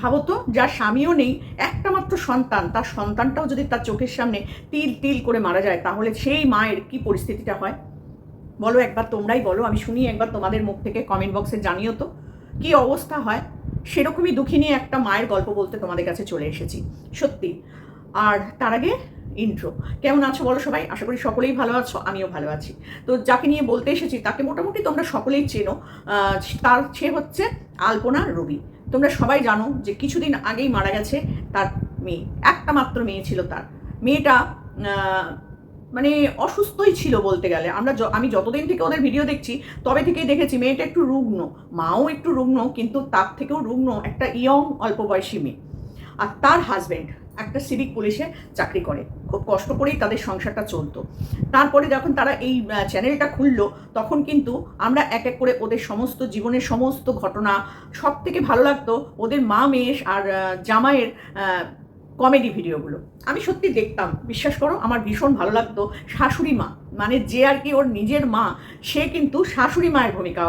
ভাবো তো, যার স্বামীও নেই, একটা মাত্র সন্তান, তার সন্তানটাও যদি তার চোখের সামনে তিল তিল করে মারা যায়, তাহলে সেই মায়ের কি পরিস্থিতিটা হয়? বলো একবার তোমরাই বলো, আমি শুনি একবার তোমাদের মুখ থেকে কমেন্ট বক্সে জানিও তো, কি অবস্থা হয়? সেরকমই দুঃখিনী একটা মায়ের গল্প বলতে তোমাদের কাছে চলে এসেছি, সত্যি। আর তার আগে ইন্ট্রো কেমন আছো বলো সবাই? আশা করি সকলেই ভালো আছো, আমিও ভালো আছি। তো যাকে নিয়ে বলতে এসেছি, তাকে মোটামুটি তোমরা সকলেই চেনো। তার সে হচ্ছে আলপনা রবি। তোমরা সবাই জানো যে কিছুদিন আগেই মারা গেছে তার মেয়ে। একটা মাত্র মেয়ে ছিল তার। মেয়েটা মানে অসুস্থই ছিল বলতে গেলে। আমরা আমি যতদিন থেকে ওদের ভিডিও দেখছি, তবে থেকেই দেখেছি মেয়েটা একটু রুগ্ন। মাও একটু রুগ্ন, কিন্তু তার থেকেও রুগ্ন একটা ইয়ং অল্প বয়সী মেয়ে। আর তার হাজবেন্ড একটা সিভিক পুলিশে চাকরি করে। খুব কষ্ট করেই তাদের সংসারটা চলতো। তারপরে যখন তারা এই চ্যানেলটা খুললো, তখন কিন্তু আমরা এক এক করে ওদের সমস্ত জীবনের সমস্ত ঘটনা সব থেকে ভালো লাগতো ওদের মা মেয়ে আর জামাইয়ের কমেডি ভিডিওগুলো আমি সত্যি দেখতাম, বিশ্বাস করো, আমার ভীষণ ভালো লাগতো। শাশুড়ি মা মানে যে আর কি ওর নিজের মা, সে কিন্তু শাশুড়ি মায়ের ভূমিকা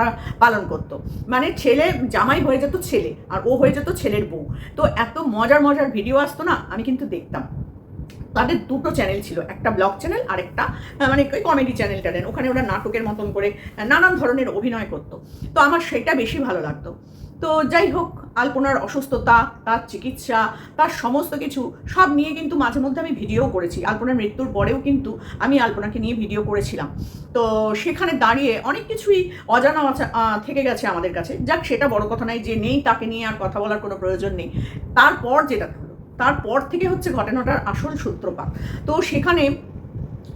উম, পালন করত। মানে ছেলে জামাই হয়ে যেত ছেলে আর ও হয়ে যেত ছেলের বউ। তো এত মজার মজার ভিডিও আসতো না আমি কিন্তু দেখতাম। তাদের দুটো চ্যানেল ছিল, একটা ব্লগ চ্যানেল আর একটা মানে ওই কমেডি চ্যানেল ট্যানেল ওখানে ওরা নাটকের মতন করে নানান ধরনের অভিনয় করতো। তো আমার সেটা বেশি ভালো লাগতো। তো যাই হোক, আলপনার অসুস্থতা, তার চিকিৎসা, তার সমস্ত কিছু সব নিয়ে কিন্তু মাঝে মধ্যে আমি ভিডিও করেছি। আলপনার মৃত্যুর পরেও কিন্তু আমি আলপনাকে নিয়ে ভিডিও করেছিলাম। তো সেখানে দাঁড়িয়ে অনেক কিছুই অজানা থেকে গেছে আমাদের কাছে। যাক, সেটা বড় কথা নাই যে নেই তাকে নিয়ে আর কথা বলার কোনো প্রয়োজন নেই। তারপর যেটা তারপর থেকে হচ্ছে ঘটনাটার আসল সূত্রপাত। তো সেখানে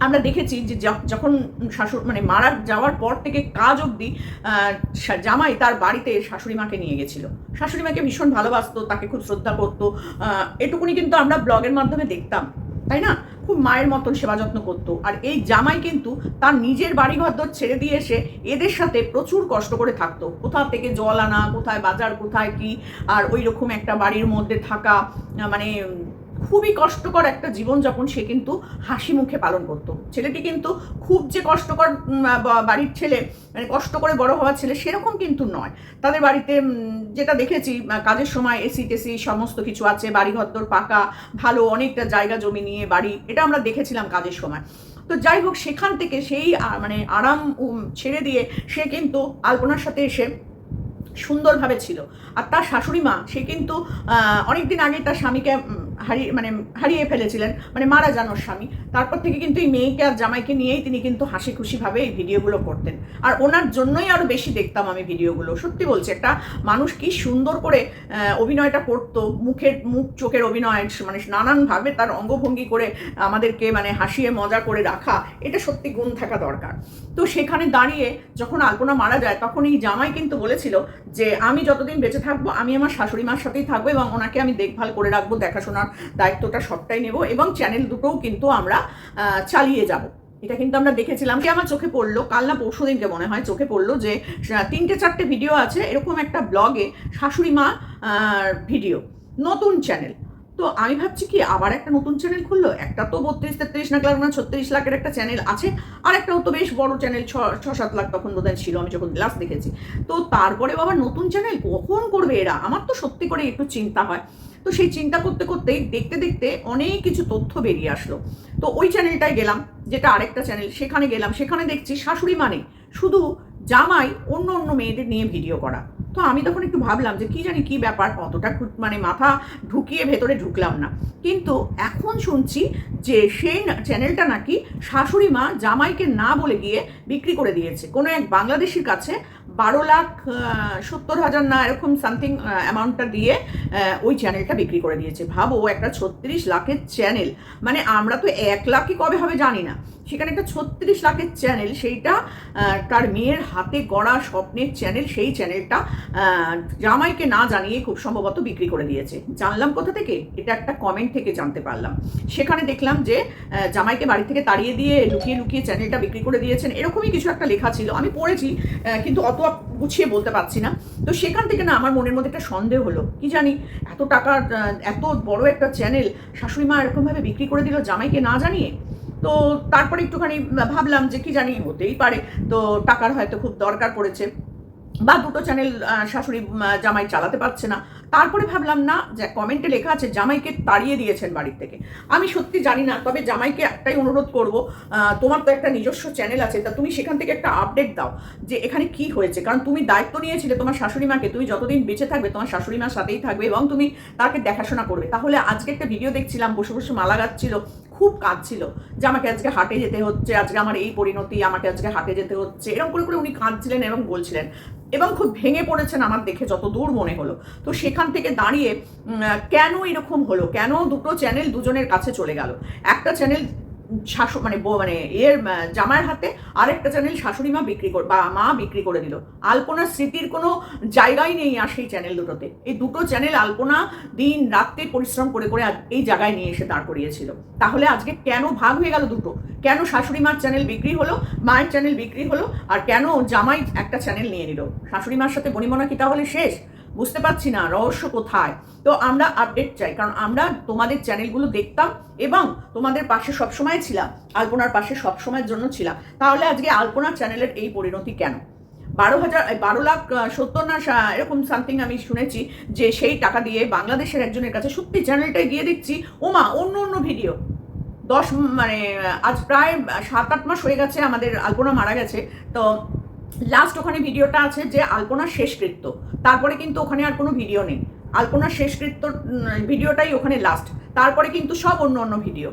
আমরা দেখেছি যে যখন শাশুড়ি মানে মারা যাওয়ার পর থেকে কাজ অবধি জামাই তার বাড়িতে শাশুড়ি মাকে নিয়ে গেছিল। শাশুড়ি মাকে ভীষণ ভালোবাসতো, তাকে খুব শ্রদ্ধা করতো। এটুকুনি কিন্তু আমরা ব্লগের মাধ্যমে দেখতাম, তাই না? খুব মায়ের মতন সেবা যত্ন করত। আর এই জামাই কিন্তু তার নিজের বাড়ি ঘরদর ছেড়ে দিয়ে এসে এদের সাথে প্রচুর কষ্ট করে থাকতো। কোথা থেকে জল আনা, কোথায় বাজার, কোথায় কি, আর ওই রকম একটা বাড়ির মধ্যে থাকা মানে খুবই কষ্টকর একটা জীবনযাপন সে কিন্তু হাসি মুখে পালন করতো। ছেলেটি কিন্তু খুব যে কষ্টকর বাড়ির ছেলে মানে কষ্ট করে বড় হওয়ার ছেলে সেরকম কিন্তু নয়। তাদের বাড়িতে যেটা দেখেছি কাজের সময় এসি, টেসি সমস্ত কিছু আছে বাড়ি ঘরদোর পাকা, ভালো অনেকটা জায়গা জমি নিয়ে বাড়ি, এটা আমরা দেখেছিলাম কাজের সময়। তো যাই হোক, সেখান থেকে সেই মানে আরাম ছেড়ে দিয়ে সে কিন্তু আলপনার সাথে এসে সুন্দরভাবে ছিল। আর তার শাশুড়ি মা, সে কিন্তু অনেক দিন আগে তার স্বামীকে হারিয়ে মানে হারিয়ে ফেলেছিলেন মানে মারা যান ওর স্বামী। তারপর থেকে কিন্তু এই মেয়েকে আর জামাইকে নিয়েই তিনি কিন্তু হাসি খুশিভাবে এই ভিডিওগুলো করতেন। আর ওনার জন্যই আরও বেশি দেখতাম আমি ভিডিওগুলো। সত্যি বলছি, একটা মানুষ কি সুন্দর করে অভিনয়টা করতো, মুখের, মুখ, চোখের অভিনয় মানে নানানভাবে তার অঙ্গভঙ্গি করে আমাদেরকে মানে হাসিয়ে মজা করে রাখা, এটা সত্যি গুণ থাকা দরকার। তো সেখানে দাঁড়িয়ে যখন আলপনা মারা যায়, তখন এই জামাই কিন্তু বলেছিল যে, আমি যতদিন বেঁচে থাকব, আমি আমার শাশুড়ি মার সাথেই থাকব এবং ওনাকে আমি দেখভাল করে রাখব দেখাশোনার দায়িত্বটা সবটাই নেব এবং চ্যানেল দুটোও কিন্তু আমরা চালিয়ে যাব। এটা কিন্তু আমরা দেখেছিলাম। কি আমার চোখে পড়ল, কাল না পরশু দিনকে মনে হয় চোখে পড়ল যে তিনটে চারটে ভিডিও আছে, এরকম একটা ব্লগে শাশুড়ি মা ভিডিও নতুন চ্যানেল তো আমি ভাবছি কি, আবার একটা নতুন চ্যানেল খুললো? একটা তো বত্রিশ, তেত্রিশ লাখ লাখ না ছত্রিশ লাখের একটা চ্যানেল আছে, আর একটাও তো বেশ বড় চ্যানেল ছ ছ, সাত লাখ তখন বোধহয় ছিল, আমি যখন লাস্ট দেখেছি। তো তারপরে বাবা নতুন চ্যানেল কখন করবে এরা? আমার তো সত্যি করে একটু চিন্তা হয়। তো সেই চিন্তা করতে করতেই দেখতে দেখতে অনেক কিছু তথ্য বেরিয়ে আসলো। তো ওই চ্যানেলটায় গেলাম, যেটা আরেকটা চ্যানেল সেখানে গেলাম, সেখানে দেখছি শাশুড়ি মানে শুধু জামাই অন্য অন্য মেয়েদের নিয়ে ভিডিও করা। তো আমি তখন একটু ভাবলাম যে কি জানি কি ব্যাপার, অতটা মানে মাথা ঢুকিয়ে ভেতরে ঢুকলাম না। কিন্তু এখন শুনছি যে সেই চ্যানেলটা নাকি শাশুড়ি মা জামাইকে না বলে গিয়ে বিক্রি করে দিয়েছে। কোনো এক বাংলাদেশির কাছে বারো লাখ সত্তর হাজার না এরকম সামথিং অ্যামাউন্টটা দিয়ে ওই চ্যানেলটা বিক্রি করে দিয়েছে। ভাবো, একটা ছত্রিশ লাখের চ্যানেল মানে আমরা তো এক লাখই কবে হবে জানি না। সেখানে একটা ছত্রিশ লাখের চ্যানেল সেইটা তার মেয়ের হাতে গড়া স্বপ্নের চ্যানেল সেই চ্যানেলটা জামাইকে না জানিয়ে খুব সম্ভবত বিক্রি করে দিয়েছে। জানলাম কোথা থেকে? এটা একটা কমেন্ট থেকে জানতে পারলাম। সেখানে দেখলাম যে জামাইকে বাড়ি থেকে তাড়িয়ে দিয়ে লুকিয়ে লুকিয়ে চ্যানেলটা বিক্রি করে দিয়েছেন। এরকমই কিছু একটা লেখা ছিল। আমি পড়েছি কিন্তু অত গুছিয়ে বলতে পারছি না। তো সেখান থেকে না আমার মনের মধ্যে একটা সন্দেহ হলো। কি জানি, এত টাকার এত বড় একটা চ্যানেল শাশুড়ি মা এরকমভাবে বিক্রি করে দিল জামাইকে না জানিয়ে? তো তারপরে একটুখানি ভাবলাম যে কি জানি হতেই পারে। তো টাকার হয়তো খুব দরকার পড়েছে। বা দুটো চ্যানেল শাশুড়ি জামাই চালাতে পারছে না। তারপরে ভাবলাম, না, যে কমেন্টে লেখা আছে, জামাইকে তাড়িয়ে দিয়েছেন বাড়ির থেকে। আমি সত্যি জানি না, তবে জামাইকে একটাই অনুরোধ করব তোমার তো একটা নিজস্ব চ্যানেল আছে, তা তুমি সেখান থেকে একটা আপডেট দাও, যে এখানে কি হয়েছে। কারণ তুমি দায়িত্ব নিয়েছিলে তোমার শাশুড়ি মাকে, তুমি যতদিন বেঁচে থাকবে, তোমার শাশুড়ি মার সাথেই থাকবে এবং তুমি তাকে দেখাশোনা করবে। তাহলে আজকে একটা ভিডিও দেখছিলাম, বসে বসে মালা গাচ্ছিল খুব কাঁদছিল যে আমাকে আজকে হাটে যেতে হচ্ছে, আজকে আমার এই পরিণতি, আমাকে আজকে হাটে যেতে হচ্ছে, এরকম করে করে উনি কাঁদছিলেন এবং বলছিলেন। এবং খুব ভেঙে পড়েছেন আমার দেখে, যত দূর মনে হলো। তো সেখান থেকে দাঁড়িয়ে কেন এরকম হলো? কেন দুটো চ্যানেল দুজনের কাছে চলে গেল? একটা চ্যানেল শাশু মানে মানে এর জামাইয়ের হাতে আরেকটা চ্যানেল শাশুড়ি মা বিক্রি করে, বা মা বিক্রি করে দিল। আলপনার স্মৃতির কোনো জায়গাই নেই আর সেই চ্যানেল দুটোতে। এই দুটো চ্যানেল আলপনা দিন রাত্রে পরিশ্রম করে করে এই জায়গায় নিয়ে এসে দাঁড় করিয়েছিল। তাহলে আজকে কেন ভাগ হয়ে গেল দুটো? কেন শাশুড়ি মার চ্যানেল বিক্রি হলো, মায়ের চ্যানেল বিক্রি হলো, আর কেন জামাই একটা চ্যানেল নিয়ে নিল? শাশুড়ি মার সাথে বনিমনা কি তাহলে শেষ? বুঝতে পারছি না, রহস্য কোথায়? তো আমরা আপডেট চাই, কারণ আমরা তোমাদের চ্যানেলগুলো দেখতাম এবং তোমাদের পাশে সবসময় ছিলাম, আলপনার পাশে সবসময়ের জন্য ছিলাম। তাহলে আজকে আলপনার চ্যানেলের এই পরিণতি কেন? বারো হাজার বারো লাখ সত্তর না এরকম সামথিং আমি শুনেছি যে সেই টাকা দিয়ে বাংলাদেশের একজনের কাছে সত্যি চ্যানেলটায় গিয়ে দেখছি, ওমা, অন্য অন্য ভিডিও দশ মানে আজ প্রায় সাত আট মাস হয়ে গেছে আমাদের আলপনা মারা গেছে, তো লাস্ট ওখানে ভিডিওটা আছে যে আলপনার শেষকৃত্য। তারপরে কিন্তু ওখানে আর কোনো ভিডিও নেই। আলপনার শেষকৃত্য ভিডিওটাই ওখানে লাস্ট তারপরে কিন্তু সব অন্য অন্য ভিডিও।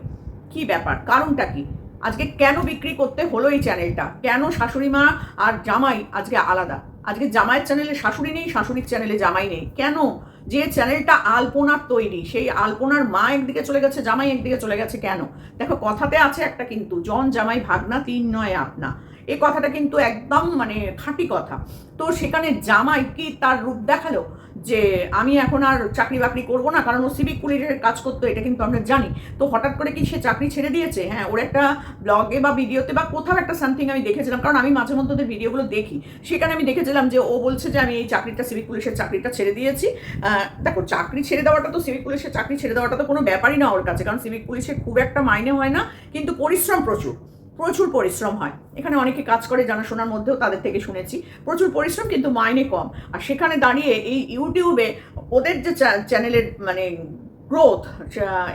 কি ব্যাপার? কারণটা কি? আজকে কেন বিক্রি করতে হলো এই চ্যানেলটা কেন শাশুড়ি মা আর জামাই আজকে আলাদা? আজকে জামাইয়ের চ্যানেলে শাশুড়ি নেই, শাশুড়ির চ্যানেলে জামাই নেই। কেন? যে চ্যানেলটা আলপনার তৈরি, সেই আলপনার মা একদিকে চলে গেছে, জামাই একদিকে চলে গেছে, কেন? দেখো, কথাতে আছে একটা কিন্তু, জন, জামাই, ভাগনা, তিন নয় আপনা এই কথাটা কিন্তু একদম মানে খাঁটি কথা। তো সেখানে জামাই কি তার রূপ দেখাল? যে আমি এখন আর চাকরি বাকরি করব না, কারণ ও সিভিক পুলিশের কাজ করতো, এটা কিন্তু আমরা জানি। তো হঠাৎ করে কি সে চাকরি ছেড়ে দিয়েছে? হ্যাঁ ওর একটা ব্লগে বা ভিডিওতে বা কোথাও একটা সামথিং আমি দেখেছিলাম, কারণ আমি মাঝে মধ্যে ওদের ভিডিওগুলো দেখি। সেখানে আমি দেখেছিলাম যে ও বলছে যে আমি এই চাকরিটা সিভিক পুলিশের চাকরিটা ছেড়ে দিয়েছি। দেখো, চাকরি ছেড়ে দেওয়াটা তো সিভিক পুলিশের চাকরি ছেড়ে দেওয়াটা তো কোনো ব্যাপারই না ওর কাছে, কারণ সিভিক পুলিশে খুব একটা মাইনে হয় না, কিন্তু পরিশ্রম প্রচুর। প্রচুর পরিশ্রম হয়। এখানে অনেকে কাজ করে জানাশোনার মধ্যেও তাদের থেকে শুনেছি। প্রচুর পরিশ্রম কিন্তু মাইনে কম। আর সেখানে দাঁড়িয়ে এই ইউটিউবে ওদের যে চ্যানেলের মানে গ্রোথ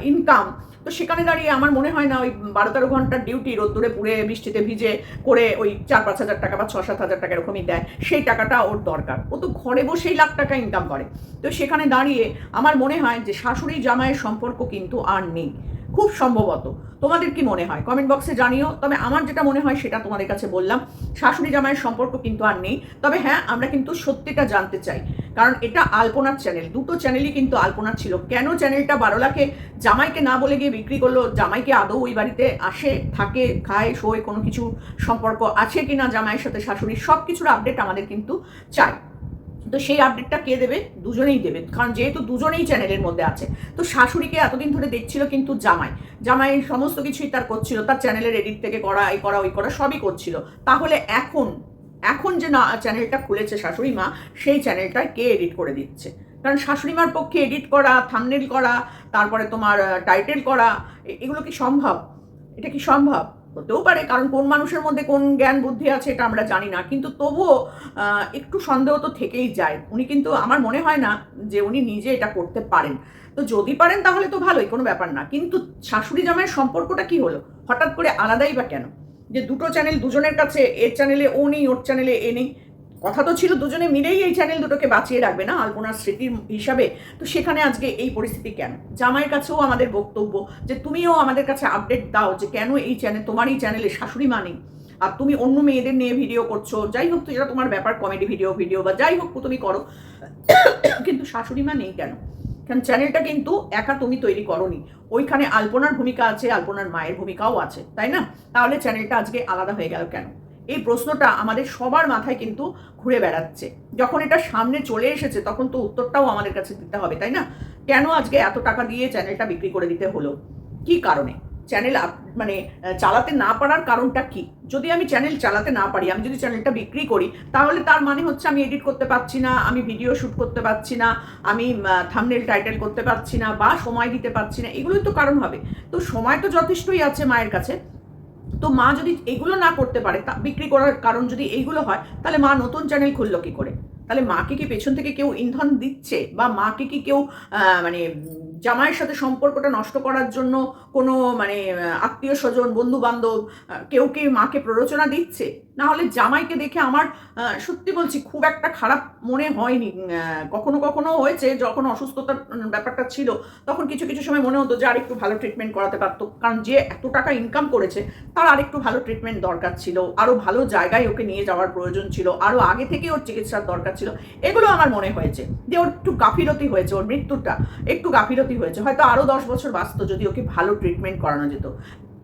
ইনকাম তো সেখানে দাঁড়িয়ে আমার মনে হয় না ওই বারো তেরো ঘণ্টার ডিউটি রোদ্দুরে পুড়ে, বৃষ্টিতে ভিজে করে ওই চার পাঁচ হাজার টাকা বা ছ সাত হাজার টাকা এরকমই দেয়, সেই টাকাটা ওর দরকার। ও তো ঘরে বসেই লাখ টাকা ইনকাম করে। তো সেখানে দাঁড়িয়ে আমার মনে হয় যে শাশুড়ি জামাইয়ের সম্পর্ক কিন্তু আর নেই। খুব সম্ভবত। তোমাদের কি মনে হয়? কমেন্ট বক্সে জানিও। তবে আমার যেটা মনে হয় সেটা তোমাদের কাছে বললাম। শাশুড়ি জামাইয়ের সম্পর্ক কিন্তু আর নেই। তবে হ্যাঁ আমরা কিন্তু সত্যিটা জানতে চাই। কারণ এটা আলপনার চ্যানেল দুটো চ্যানেলই কিন্তু আলপনার ছিল। কেন চ্যানেলটা বারো লাখে জামাইকে না বলে গিয়ে বিক্রি করল? জামাইকে আদৌ ওই বাড়িতে আসে, থাকে, খায়, শোয়, কোনো কিছু সম্পর্ক আছে কি না জামাইয়ের সাথে শাশুড়ির? সব কিছুর আপডেট আমাদের কিন্তু চাই। তো সেই আপডেটটা কে দেবে? দুজনেই দেবে। কারণ যেহেতু দুজনেই চ্যানেলের মধ্যে আছে, তো শাশুড়িকে এতদিন ধরে দেখছিল কিন্তু জামাই। জামাই সমস্ত কিছুই তার করছিল। তার চ্যানেলের এডিট থেকে করা, এই করা, ওই করা, সবই করছিল। তাহলে এখন এখন যে না চ্যানেলটা খুলেছে শাশুড়ি মা সেই চ্যানেলটা কে এডিট করে দিচ্ছে? কারণ শাশুড়ি মার পক্ষে এডিট করা থামনেল করা, তারপরে তোমার টাইটেল করা এগুলো কি সম্ভব? এটা কি সম্ভব? হতেও পারে, কারণ কোন মানুষের মধ্যে কোন জ্ঞান বুদ্ধি আছে এটা আমরা জানি না। কিন্তু তবুও একটু সন্দেহ তো থেকেই যায়। উনি কিন্তু, আমার মনে হয় না যে উনি নিজে এটা করতে পারেন। তো যদি পারেন তাহলে তো ভালোই, কোনো ব্যাপার না। কিন্তু শাশুড়ি জামাইয়ের সম্পর্কটা কি হলো? হঠাৎ করে আলাদাই বা কেন? যে দুটো চ্যানেল দুজনের কাছে, এর চ্যানেলে ও নেই, ওর চ্যানেলে এ নেই। কথা তো ছিল, দুজনে মিলেই এই চ্যানেল দুটোকে বাঁচিয়ে রাখবে না আলপনার স্মৃতির হিসাবে। তো সেখানে আজকে এই পরিস্থিতি কেন? জামাইয়ের কাছেও আমাদের বক্তব্য যে তুমিও আমাদের কাছে আপডেট দাও যে কেন এই চ্যানেল তোমার এই চ্যানেলে শাশুড়ি মা নেই। আর তুমি অন্য মেয়েদের নিয়ে ভিডিও করছ, যাই হোক যেটা তোমার ব্যাপার কমেডি ভিডিও ভিডিও বা যাই হোক, তুমি করো। কিন্তু শাশুড়ি মা নেই কেন? কারণ চ্যানেলটা কিন্তু একা তুমি তৈরি করনি। ওইখানে আলপনার ভূমিকা আছে, আলপনার মায়ের ভূমিকাও আছে, তাই না? তাহলে চ্যানেলটা আজকে আলাদা হয়ে গেল কেন? এই প্রশ্নটা আমাদের সবার মাথায় কিন্তু ঘুরে বেড়াচ্ছে। যখন এটা সামনে চলে এসেছে, তখন তো উত্তরটাও আমাদের কাছে দিতে হবে, তাই না? কেন আজকে এত টাকা দিয়ে চ্যানেলটা বিক্রি করে দিতে হলো? কি কারণে? চ্যানেল মানে চালাতে না পারার কারণটা কি? যদি আমি চ্যানেল চালাতে না পারি, আমি যদি চ্যানেলটা বিক্রি করি, তাহলে তার মানে হচ্ছে আমি এডিট করতে পারছি না, আমি ভিডিও শ্যুট করতে পারছি না, আমি থামনেল টাইটেল করতে পারছি না বা সময় দিতে পারছি না, এগুলোই তো কারণ হবে। তো সময় তো যথেষ্টই আছে মায়ের কাছে। তো মা যদি এগুলো না করতে পারে, তা বিক্রি করার কারণ যদি এইগুলো হয়, তাহলে মা নতুন চ্যানেল খুললো কি করে? তাহলে মাকে কি পেছন থেকে কেউ ইন্ধন দিচ্ছে? বা মাকে কি কেউ মানে জামাইয়ের সাথে সম্পর্কটা নষ্ট করার জন্য কোনো মানে আত্মীয় স্বজন বন্ধু বান্ধব কেউ কি মাকে প্ররোচনা দিচ্ছে? না হলে জামাইকে দেখে আমার সত্যি বলছি খুব একটা খারাপ মনে হয়নি। কখনো কখনো হয়েছে যখন অসুস্থতার ব্যাপারটা ছিল, তখন কিছু কিছু সময় মনে হতো যে আর একটু ভালো ট্রিটমেন্ট করাতে পারতো। কারণ যে এত টাকা ইনকাম করেছে, তার আর একটু ভালো ট্রিটমেন্ট দরকার ছিল। আরও ভালো জায়গায় ওকে নিয়ে যাওয়ার প্রয়োজন ছিল। আরও আগে থেকে ওর চিকিৎসার দরকার ছিল। এগুলো আমার মনে হয়েছে যে ওর একটু গাফিলতি হয়েছে, ওর মৃত্যুটা একটু গাফিলতি হয়েছে। হয়তো আরও দশ বছর বাঁচত যদি ওকে ভালো ট্রিটমেন্ট করানো যেত।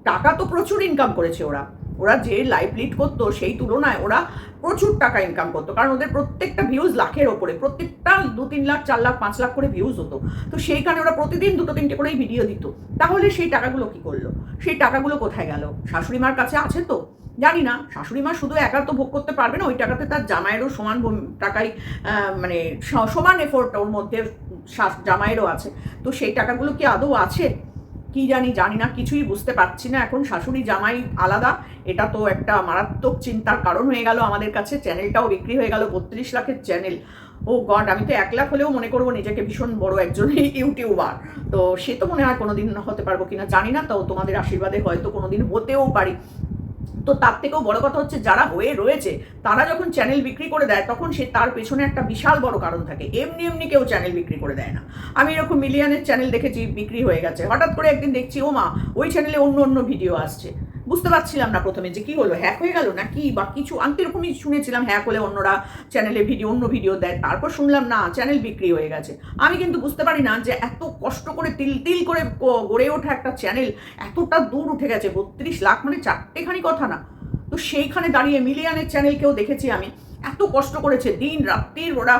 টাকা তো প্রচুর ইনকাম করেছে ওরা। ওরা যে লাইফ লিড করতো সেই তুলনায় ওরা প্রচুর টাকা ইনকাম করতো। কারণ ওদের প্রত্যেকটা ভিউজ লাখের ওপরে, প্রত্যেকটা দু তিন লাখ, চার লাখ, পাঁচ লাখ করে ভিউজ হতো। তো সেইখানে ওরা প্রতিদিন দুটো তিনটে করেই ভিডিও দিত। তাহলে সেই টাকাগুলো কি করল? সেই টাকাগুলো কোথায় গেল? শাশুড়ি মার কাছে আছে তো? জানি না। শাশুড়ি মা শুধু একা তো ভোগ করতে পারবে না, ওই টাকাতে তার জামাইয়েরও সমান টাকাই মানে সমান এফোর্ট ওর মধ্যে জামাইয়েরও আছে। তো সেই টাকাগুলো কি আদৌ আছে? কি জানি জানি না, কিছুই বুঝতে পারছি না। এখন শাশুড়ি জামাই আলাদা। এটা তো একটা মারাত্মক চিন্তার কারণ হয়ে গেল আমাদের কাছে। চ্যানেলটাও বিক্রি হয়ে গেল বত্রিশ লাখের চ্যানেল। ও গড, আমি তো এক লাখ হলেও মনে করব নিজেকে ভীষণ বড় একজন ইউটিউবার। তো সে তো মনে হয় কোনোদিন হতে পারব কিনা জানি না। তো তোমাদের আশীর্বাদে হয়তো কোনোদিন হতেও পারি। তো তার থেকেও বড় কথা হচ্ছে যারা হয়ে রয়েছে, তারা যখন চ্যানেল বিক্রি করে দেয়, তখন সে তার পেছনে একটা বিশাল বড় কারণ থাকে। এমনি এমনি কেউ চ্যানেল বিক্রি করে দেয় না। আমি এরকম মিলিয়নের চ্যানেল দেখেছি, বিক্রি হয়ে গেছে। হঠাৎ করে একদিন দেখছি ও মা ওই চ্যানেলে অন্য অন্য ভিডিও আসছে। বুঝতে পারছিলাম না প্রথমে যে কি হলো হ্যাক হয়ে গেল না কি বা কিছু আমি তো এরকমই শুনেছিলাম হ্যাক হলে অন্যরা চ্যানেলে ভিডিও অন্য ভিডিও দেয়, তারপর শুনলাম না চ্যানেল বিক্রি হয়ে গেছে। আমি কিন্তু বুঝতে পারি না যে এত কষ্ট করে তিল তিল করে গড়ে ওঠা একটা চ্যানেল এতটা দূর উঠে গেছে, বত্রিশ লাখ মানে চারটেখানি কথা না। তো সেইখানে দাঁড়িয়ে মিলিয়ানের চ্যানেলকেও দেখেছি আমি। এত কষ্ট করেছে, দিন রাত্রির ওরা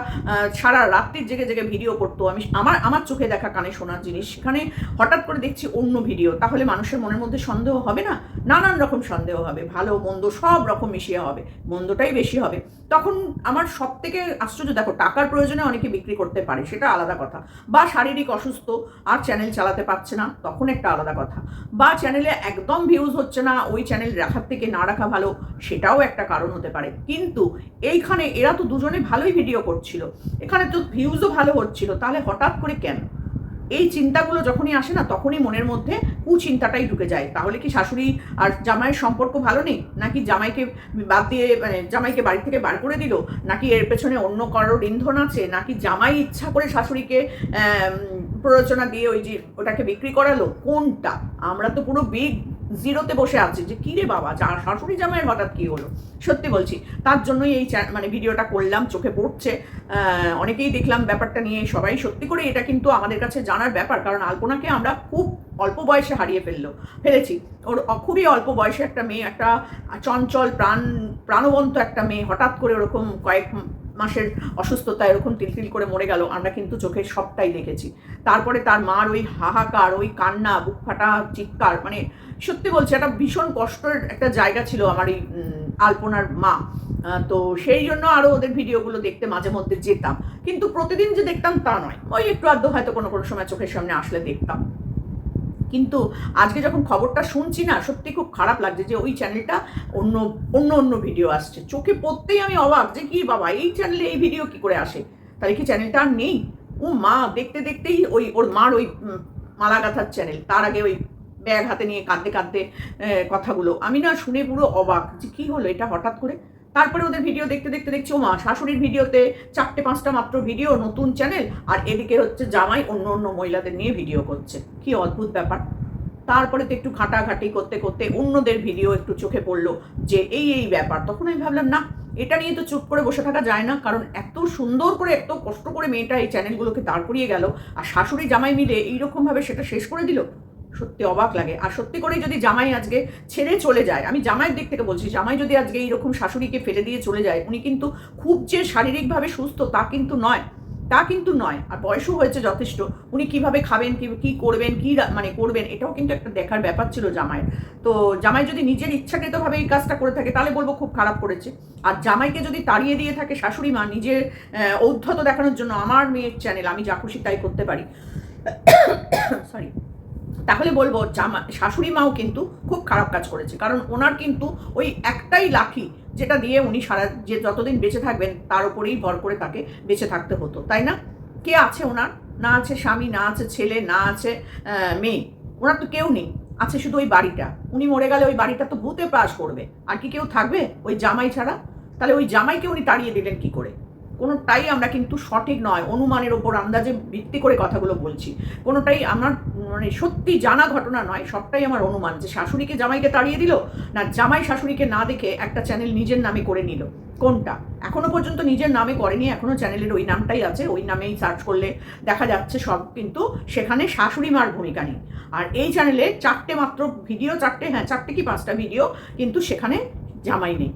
ছাড়া সারা রাত্রির জেগে জেগে ভিডিও করতো। আমি আমার আমার চোখে দেখা কানে শোনার জিনিস। সেখানে হঠাৎ করে দেখছি অন্য ভিডিও। তাহলে মানুষের মনের মধ্যে সন্দেহ হবে না? নানান রকম সন্দেহ হবে। ভালো, মন্দ, সব রকম মিশিয়ে হবে। মন্দটাই বেশি হবে। তখন আমার সব থেকে আশ্চর্য, দেখো, টাকার প্রয়োজনে অনেকে বিক্রি করতে পারে, সেটা আলাদা কথা। বা শারীরিক অসুস্থ, আর চ্যানেল চালাতে পারছে না, তখন একটা আলাদা কথা। বা চ্যানেলে একদম ভিউজ হচ্ছে না, ওই চ্যানেল রাখার থেকে না রাখা ভালো, সেটাও একটা কারণ হতে পারে। কিন্তু এইখানে এরা তো দুজনে ভালোই ভিডিও করছিল। এখানে তো ভিউজও ভালো হচ্ছিল, তাহলে হঠাৎ করে কেন? এই চিন্তাগুলো যখনই আসে না, তখনই মনের মধ্যে কুচিন্তাটাই ঢুকে যায়। তাহলে কি শাশুড়ি আর জামাইয়ের সম্পর্ক ভালো নেই? নাকি জামাইকে বাদ দিয়ে মানে জামাইকে বাড়ি থেকে বার করে দিল? নাকি এর পেছনে অন্য কারোর ইন্ধন আছে? নাকি জামাই ইচ্ছা করে শাশুড়িকে প্ররোচনা দিয়ে ওই যে ওটাকে বিক্রি করালো? কোনটা? আমরা তো পুরো বিগ জিরোতে বসে আছে যে, কিরে বাবা শাশুড়ি জামাইয়ের হঠাৎ কী হলো? সত্যি বলছি। তার জন্যই এই মানে ভিডিওটা করলাম, চোখে পড়ছে। অনেকেই দেখলাম ব্যাপারটা নিয়ে, সবাই সত্যি করে এটা কিন্তু আমাদের কাছে জানার ব্যাপার, কারণ আলপনাকে আমরা খুব অল্প বয়সে হারিয়ে ফেলল, ফেলেছি। ওর খুবই অল্প বয়সে একটা মেয়ে, একটা চঞ্চল, প্রাণ, প্রাণবন্ত একটা মেয়ে, হঠাৎ করে ওরকম কয়েক মাসের অসুস্থতা এরকম তিলতিল করে মরে গেল, আমরা কিন্তু চোখে সবটাই দেখেছি। তারপরে তার মার ওই হাহাকার, ওই কান্না, বুক ফাটা চিৎকার মানে সত্যি বলছি একটা ভীষণ কষ্টের একটা জায়গা ছিল আমার এই আলপনার মা। তো সেই জন্য আরও ওদের ভিডিওগুলো দেখতে মাঝে মধ্যে যেতাম। কিন্তু প্রতিদিন যে দেখতাম তা নয়। ওই একটু আধটু হয়তো কোনো কোনো সময় চোখের সামনে আসলে দেখতাম। কিন্তু আজকে যখন খবরটা শুনছি না সত্যি খুব খারাপ লাগছে যে ওই চ্যানেলটা অন্য অন্য অন্য ভিডিও আসছে। চোখে পড়তেই আমি অবাক যে কি বাবা এই চ্যানেলে এই ভিডিও কি করে আসে? তাহলে কি চ্যানেলটা আর নেই? ও মা দেখতে দেখতেই ওই ওর মার ওই উম, মালা গাথার চ্যানেল তার আগে ওই ব্যাগ হাতে নিয়ে কাঁদতে কাঁদতে কথাগুলো। আমি না শুনে পুরো অবাক যে কী হলো এটা হঠাৎ করে? তারপরে ওদের ভিডিও দেখতে দেখতে দেখছি ও মা শাশুড়ির ভিডিওতে চারটে, পাঁচটা মাত্র ভিডিও নতুন চ্যানেল আর এদিকে হচ্ছে জামাই অন্য অন্য মহিলাদের নিয়ে ভিডিও করছে। কি অদ্ভুত ব্যাপার। তারপরে তো একটু ঘাটাঘাটি করতে করতে অন্যদের ভিডিও একটু চোখে পড়ল যে এই এই ব্যাপার। তখন আমি ভাবলাম, না, এটা নিয়ে তো চুপ করে বসে থাকা যায় না, কারণ এত সুন্দর করে, এত কষ্ট করে মেয়েটা এই চ্যানেলগুলোকে দাঁড় করিয়ে গেল, আর শাশুড়ি জামাই মিলে এইরকমভাবে সেটা শেষ করে দিল। সত্যি অবাক লাগে। আর সত্যি করেই যদি জামাই আজকে ছেড়ে চলে যায়, আমি জামাইয়ের দিক থেকে বলছি, জামাই যদি আজকে এইরকম শাশুড়িকে ফেলে দিয়ে চলে যায়, উনি কিন্তু খুব যে শারীরিকভাবে সুস্থ তা কিন্তু নয়, তা কিন্তু নয়, আর বয়সও হয়েছে যথেষ্ট, উনি কীভাবে খাবেন, কি কি করবেন, কি মানে করবেন, এটাও কিন্তু একটা দেখার ব্যাপার ছিল জামাইয়ের। তো জামাই যদি নিজের ইচ্ছাকৃতভাবে এই কাজটা করে থাকে, তাহলে বলব খুব খারাপ করেছে। আর জামাইকে যদি তাড়িয়ে দিয়ে থাকে শাশুড়ি মা নিজের ঔদ্ধত দেখানোর জন্য আমার মেয়ের চ্যানেল আমি যা খুশি তাই করতে পারি। সরি তাহলে বলব জামা, শাশুড়ি মাও কিন্তু খুব খারাপ কাজ করেছে। কারণ ওনার কিন্তু ওই একটাই লাঠি যেটা দিয়ে উনি সারা যে যতদিন বেঁচে থাকবেন, তার উপরেই ভর করে তাকে বেঁচে থাকতে হতো, তাই না? কে আছে ওনার? না আছে স্বামী, না আছে ছেলে, না আছে মেয়ে। ওনার তো কেউ নেই, আছে শুধু ওই বাড়িটা। উনি মরে গেলে ওই বাড়িটা তো ভূতে পাশ করবে। আর কি কেউ থাকবে ওই জামাই ছাড়া? তাহলে ওই জামাইকে উনি তাড়িয়ে দিলেন কি করে? কোনোটাই আমরা কিন্তু সঠিক নয়, অনুমানের ওপর আন্দাজে ভিত্তি করে কথাগুলো বলছি। কোনোটাই আমার মানে সত্যি জানা ঘটনা নয়, সবটাই আমার অনুমান যে শাশুড়িকে জামাইকে তাড়িয়ে দিল না জামাই শাশুড়িকে না দেখে একটা চ্যানেল নিজের নামে করে নিল। কোনটা? এখনও পর্যন্ত নিজের নামে করেনি, এখনও চ্যানেলের ওই নামটাই আছে, ওই নামেই সার্চ করলে দেখা যাচ্ছে সব, কিন্তু সেখানে শাশুড়ি মার ভূমিকা নেই। আর এই চ্যানেলে চারটে মাত্র ভিডিও চারটে হ্যাঁ চারটে কি পাঁচটা ভিডিও কিন্তু সেখানে জামাই নেই।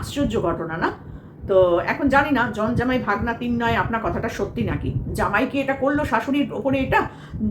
আশ্চর্য ঘটনা না? তো এখন জানি না, জন জামাই ভাগনা তিন নয় আপনার কথাটা সত্যি নাকি? জামাই কি এটা করল শাশুড়ির ওপরে এটা?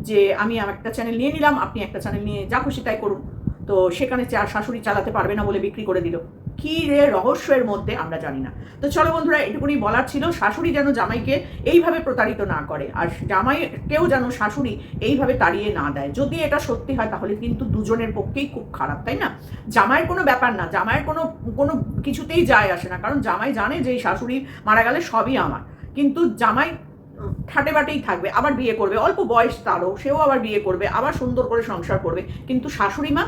যে আমি একটা চ্যানেল নিয়ে নিলাম, আপনি একটা চ্যানেল নিয়ে যা খুশি তাই করুন। তো সেখানে শাশুড়ি চালাতে পারবে না বলে বিক্রি করে দিল। কি রে রহস্যের মধ্যে আমরা জানি না। তো চলো বন্ধুরা, এটুকুনি বলার ছিল, শাশুড়ি যেন জামাইকে এইভাবে প্রতারিত না করে, আর জামাইকেও যেন শাশুড়ি এইভাবে তাড়িয়ে না দেয়। যদি এটা সত্যি হয়, তাহলে কিন্তু দুজনের পক্ষেই খুব খারাপ, তাই না? জামাইয়ের কোনো ব্যাপার না, জামাইয়ের কোনো কোনো কিছুতেই যায় আসে না, কারণ জামাই জানে যে এই শাশুড়ি মারা গেলে সবই আমার। কিন্তু জামাই ঠাটে বাটেই থাকবে, আবার বিয়ে করবে, অল্প বয়স তারও, সেও আবার বিয়ে করবে, আবার সুন্দর করে সংসার করবে, কিন্তু শাশুড়ি মা,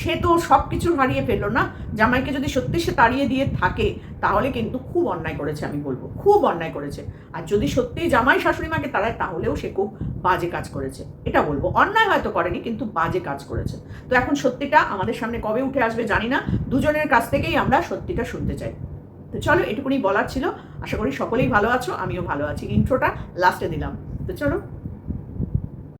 সে তো সব কিছু হারিয়ে ফেলল না জামাইকে যদি সত্যি সে তাড়িয়ে দিয়ে থাকে, তাহলে কিন্তু খুব অন্যায় করেছে, আমি বলব। খুব অন্যায় করেছে। আর যদি সত্যি জামাই শাশুড়ি মাকে তাড়ায়, তাহলেও সে খুব বাজে কাজ করেছে। এটা বলব। অন্যায় হয়তো করেনি, কিন্তু বাজে কাজ করেছে। তো এখন সত্যিটা আমাদের সামনে কবে উঠে আসবে জানি না। দুজনের কাছ থেকেই আমরা সত্যিটা শুনতে চাই। তো চলো, এটুকুনি বলার ছিল। আশা করি সকলেই ভালো আছো, আমিও ভালো আছি। ইন্ট্রোটা লাস্টে দিলাম। তো চলো।